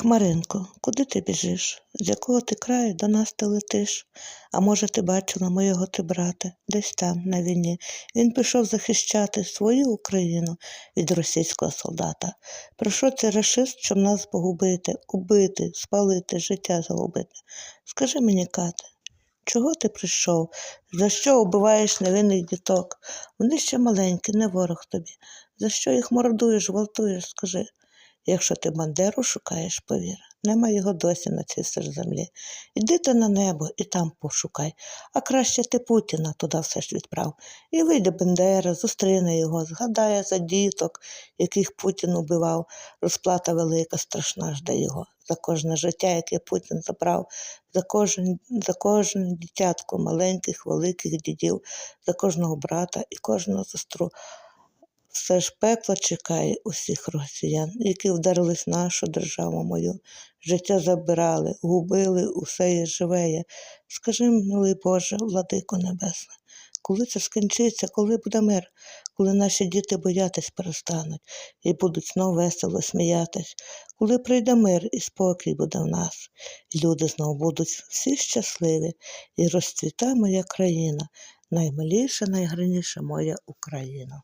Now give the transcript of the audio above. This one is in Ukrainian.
Хмаринко, куди ти біжиш? З якого ти краю до нас ти летиш? А може, ти бачила моєго ти брата десь там, на війні. Він пішов захищати свою Україну від російського солдата. Про що це рашист, щоб нас погубити, убити, спалити, життя загубити? Скажи мені, Кате, чого ти прийшов? За що убиваєш невинних діток? Вони ще маленькі, не ворог тобі. За що їх мордуєш, гвалтуєш, скажи. Якщо ти Бандеру шукаєш, повір, нема його досі на цій землі. Іди ти на небо і там пошукай, а краще ти Путіна туди все ж відправ. І вийде Бандера, зустріне його, згадає за діток, яких Путін убивав. Розплата велика, страшна жде його. За кожне життя, яке Путін забрав, за кожен, за кожне дитятко маленьких, великих дідів, за кожного брата і кожну сестру. Все ж пекло чекає усіх росіян, які вдарились в нашу державу мою, життя забирали, губили усе є живеє. Скажи, милий Боже, владико небесне, коли це скінчиться, коли буде мир, коли наші діти боятись перестануть і будуть знов весело сміятись, коли прийде мир і спокій буде в нас, і люди знов будуть всі щасливі, і розцвіта моя країна, наймиліша, найгарніша моя Україна.